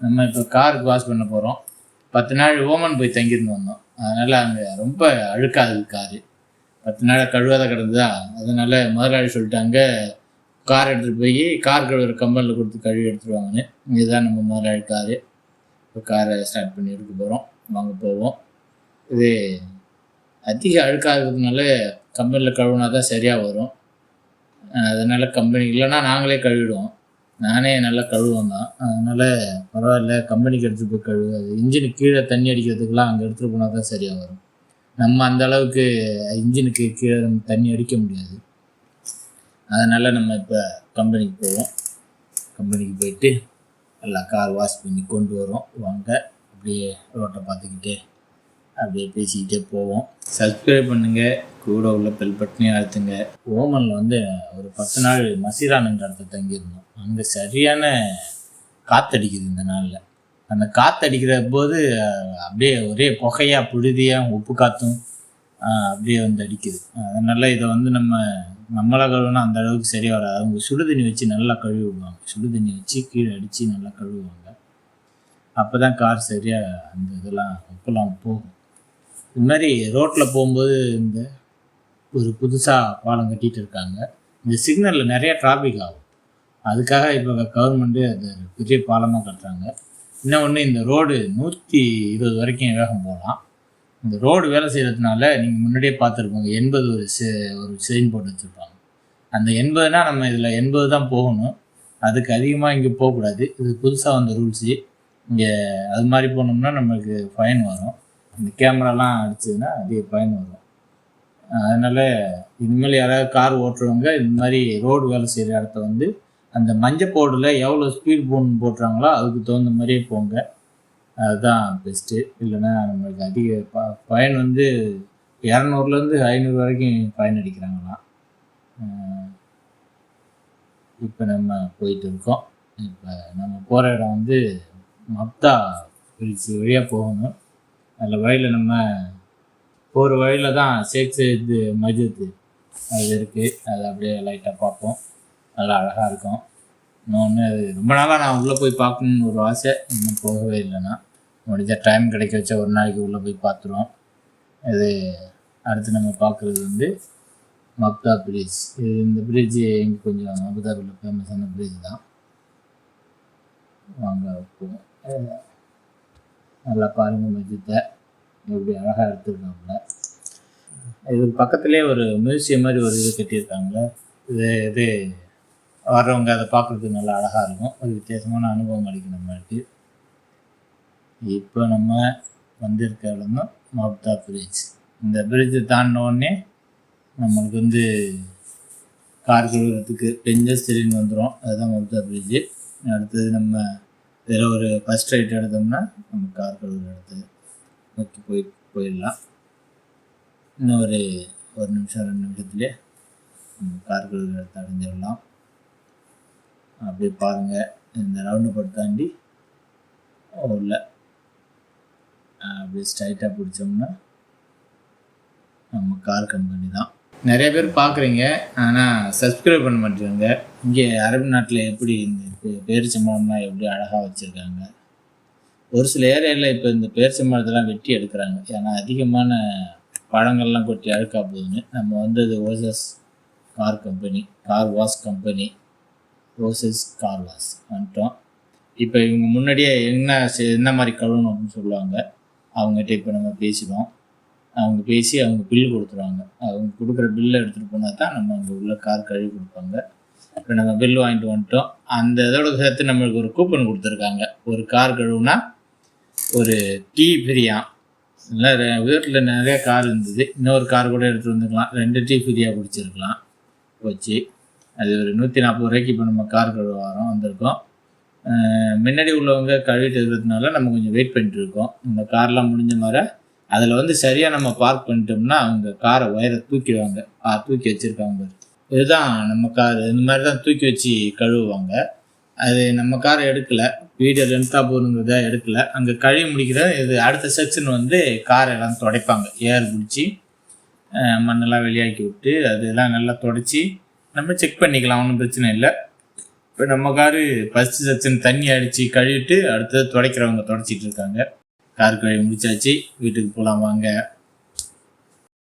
நம்ம இப்போ காருக்கு வாஷ் பண்ண போகிறோம் பத்து நாள் ஓமன் போய் தங்கியிருந்து வந்தோம். அதனால் அங்கே ரொம்ப அழுக்காது காரு பத்து நாள் கழுவாத கிடந்ததா? அதனால் முதலாளி சொல்லிட்டாங்க கார் எடுத்துகிட்டு போய் கார் கழுவுற கம்பெனியில் கொடுத்து கழுவி எடுத்துருவாங்கன்னு இதுதான் நம்ம முதலாளி காரு இப்போ காரை ஸ்டார்ட் பண்ணி எடுக்க போகிறோம் வாங்க போவோம். இது அதிக அழுக்காகிறதுனால கம்பெனியில் கழுவுனா தான் சரியாக வரும். அதனால் கம்பெனி இல்லைன்னா நாங்களே கழுவிடுவோம். நானே நல்லா கழுவுவேன் தான். அதனால் பரவாயில்ல கம்பெனிக்கு எடுத்துகிட்டு போய் கழுவு. அது இன்ஜினுக்கு கீழே தண்ணி அடிக்கிறதுக்கெலாம் அங்கே எடுத்துகிட்டு போனால் தான் சரியாக வரும். நம்ம அந்த அளவுக்கு இன்ஜினுக்கு கீழே நம்ம தண்ணி அடிக்க முடியாது. அதனால் நம்ம இப்போ கம்பெனிக்கு போவோம். கம்பெனிக்கு போயிட்டு நல்லா கார் வாஷ் பண்ணி கொண்டு வரோம். வாங்க அப்படியே ரோட்டை பார்த்துக்கிட்டே அப்படியே பேசிக்கிட்டே போவோம். சப்ஸ்கிரைப் பண்ணுங்கள் கூட உள்ள பெல் பட்டனையும் அழுத்துங்க. ஓமனில் வந்து ஒரு பத்து நாள் மசீரான் என்ற இடத்துல தங்கியிருந்தோம். அங்கே சரியான காத்தடிக்குது இந்த நாளில். அந்த காத்தடிக்கிற போது அப்படியே ஒரே புகையாக புழுதியாக உப்பு காற்றும் அப்படியே வந்து அடிக்குது. அதனால் இதை வந்து நம்ம நம்மளா கழுவுனா அந்த அளவுக்கு சரியாக வராது. அவங்க சுடுதண்ணி வச்சு நல்லா கழுவிடுவாங்க சுடுதண்ணி வச்சு கீழே அடித்து நல்லா கழுவுவாங்க. அப்போ தான் கார் சரியாக அந்த இதெல்லாம் உப்பெல்லாம் போகும். இது மாதிரி ரோட்டில் போகும்போது இந்த ஒரு புதுசாக பாலம் கட்டிகிட்டு இருக்காங்க. இந்த சிக்னலில் நிறைய டிராஃபிக் ஆகும். அதுக்காக இப்போ கவர்மெண்ட்டு அது பெரிய பாலமாக கட்டுறாங்க. இன்னொன்று இந்த ரோடு நூற்றி இருபது வரைக்கும் வேகம் போகலாம் இந்த ரோடு வேலை செய்கிறதுனால நீங்கள் முன்னாடியே பார்த்துருப்போங்க. எண்பது ஒரு செ ஒரு செயின் போட்டு வச்சுருப்பாங்க. அந்த எண்பதுனா நம்ம இதில் எண்பது தான் போகணும். அதுக்கு அதிகமாக இங்கே போகக்கூடாது. இது புதுசாக வந்த ரூல்ஸு இங்கே அது மாதிரி போனோம்னா நம்மளுக்கு ஃபைன் வரும். இந்த கேமராலாம் அடிச்சதுன்னா அதிக பயன் வரும் அதனால் இனிமேல் யாராவது கார் ஓட்டுறவங்க இந்த மாதிரி ரோடு வேலை செய்கிற இடத்த வந்து அந்த மஞ்சள் போர்டில் எவ்வளோ ஸ்பீட் போன் போட்டுறாங்களோ அதுக்கு தகுந்த மாதிரியே போங்க. அதுதான் பெஸ்ட்டு இல்லைன்னா நம்மளுக்கு அதிக ப பயன் வந்து இரநூறுலேருந்து ஐநூறு வரைக்கும் பயன் அடிக்கிறாங்களாம். இப்போ நம்ம போயிட்டு இருக்கோம். இப்போ நம்ம போகிற இடம் வந்து மப்தா பிரிட்ஜ் வழியாக போகணும். அதில் வழியில் நம்ம போகிற வழியில் தான் ஷேக் சையது மஜித் அது இருக்குது அது அப்படியே லைட்டாக பார்ப்போம். நல்லா அழகாக இருக்கும். இன்னொன்று அது ரொம்ப நாளாக நான் உள்ளே போய் பார்க்கணுன்னு ஒரு ஆசை. இன்னும் போகவே இல்லைன்னா. முடிஞ்ச டைம் கிடைக்க வச்சா ஒரு நாளைக்கு உள்ளே போய் பார்த்துருவோம். இது அடுத்து நம்ம பார்க்குறது வந்து மப்தா பிரிட்ஜ் இது இந்த பிரிட்ஜு எங்கே கொஞ்சம் அபுதாபியில் ஃபேமஸான பிரிட்ஜ் தான். வாங்க போவோம். நல்லா பாருங்கள் மஜித்தை எப்படி அழகாக எடுத்துருக்காப்புல. இது பக்கத்துலேயே ஒரு மியூசியம் மாதிரி ஒரு இது கட்டியிருக்காங்களே இது இது வர்றவங்க அதை பார்க்குறதுக்கு நல்லா அழகாக இருக்கும். ஒரு வித்தியாசமான அனுபவம் கிடைக்கும் நம்மளுக்கு இப்போ நம்ம வந்திருக்க இடம்னா தான் மப்தா பிரிட்ஜ் இந்த பிரிட்ஜை தாண்டின நம்மளுக்கு வந்து கார் கழுவுறதுக்கு பெஞ்சஸ் தெரியும் வந்துடும் அதுதான் மப்தா பிரிட்ஜு அடுத்தது நம்ம இதில் ஒரு ஃபஸ்ட் ரைட் எடுத்தோம்னா நம்ம கார் கழுவுற இடத்துக்கு நோக்கி போய் போயிடலாம். இன்னும் ஒரு ஒரு நிமிஷம் ரெண்டு நிமிஷத்துலேயே நம்ம கார் கழுவுற இடத்த அடைஞ்சிடலாம். அப்படியே பாருங்கள் இந்த ரவுண்டு போட்டு தாண்டி உள்ள அப்படியே ஸ்ட்ரைட்டாக பிடிச்சோம்னா நம்ம கார் கம்பெனி தான் நிறைய பேர் பார்க்குறீங்க ஆனால் சப்ஸ்கிரைப் பண்ண மாட்டேங்க இங்கே அரபு நாட்டில் எப்படி இந்த பேரிச்சம்பழம்லாம் எப்படி அழகாக வச்சுருக்காங்க? ஒரு சில ஏரியாவில் இப்போ இந்த பேரிச்சம்பழத்தெல்லாம் வெட்டி எடுக்கிறாங்க. ஏன்னா அதிகமான பழங்கள்லாம் கொட்டி அழுக்கா போகுதுன்னு. நம்ம வந்து அது Oasis car company car wash company Oasis car wash வந்துட்டோம். இப்போ இவங்க முன்னாடியே என்ன செ- என்ன மாதிரி கழுவணும் அப்படின்னு சொல்லுவாங்க. அவங்ககிட்ட இப்போ நம்ம பேசிடுவோம் அவங்க பேசி அவங்க பில் கொடுத்துருவாங்க. அவங்க கொடுக்குற பில்லை எடுத்துகிட்டு போனால் தான் நம்ம அங்கே உள்ள கார் கழுவி கொடுப்பாங்க. இப்போ நம்ம பில் வாங்கிட்டு வந்துட்டோம். அந்த இதோட சேர்த்து நம்மளுக்கு ஒரு கூப்பன் கொடுத்துருக்காங்க. ஒரு கார் கழுவுனா ஒரு டீ ஃப்ரீயா இல்லை வீட்டில் நிறைய கார் இருந்தது. இன்னொரு கார் கூட எடுத்துகிட்டு வந்துக்கலாம். ரெண்டு டீ ஃப்ரீயாக குடிச்சிருக்கலாம். வச்சு அது ஒரு நூற்றி நாற்பது ரூபாய்க்கு இப்போ நம்ம கார் கழுவ வரோம் வந்திருக்கோம். முன்னாடி உள்ளவங்க கழுவிட்டு இருக்கிறதுனால நம்ம கொஞ்சம் வெயிட் பண்ணிட்டு இருக்கோம். இந்த கார்லாம் முடிஞ்ச மாதிரி அதில் வந்து சரியாக நம்ம பார்க் பண்ணிட்டோம்னா அவங்க காரை ஒயரை தூக்கிடுவாங்க. ஆ தூக்கி வச்சுருக்காங்க இதுதான் நம்ம கார் இந்த மாதிரி தான் தூக்கி வச்சு கழுவுவாங்க. அது நம்ம காரை எடுக்கலை. வீடியோ லென்த்தாக போகணுங்கிறத எடுக்கலை. அங்கே கழுவி முடிக்கிற இது அடுத்த செக்ஷன் வந்து காரை எல்லாம் துடைப்பாங்க. ஏர் பிடிச்சி மண்ணெல்லாம் வெளியாக்கி விட்டு அதெல்லாம் நல்லா தொடச்சி நம்ம செக் பண்ணிக்கலாம். ஒன்றும் பிரச்சனை இல்லை. இப்போ நம்ம காரு ஃபஸ்ட்டு செக்ஷன் தண்ணி அடித்து கழுவிட்டு அடுத்தது துடைக்கிறவங்க துடைச்சிட்டு இருக்காங்க. கார் கழுவி முடிச்சாச்சு. வீட்டுக்கு போகலாம் வாங்க.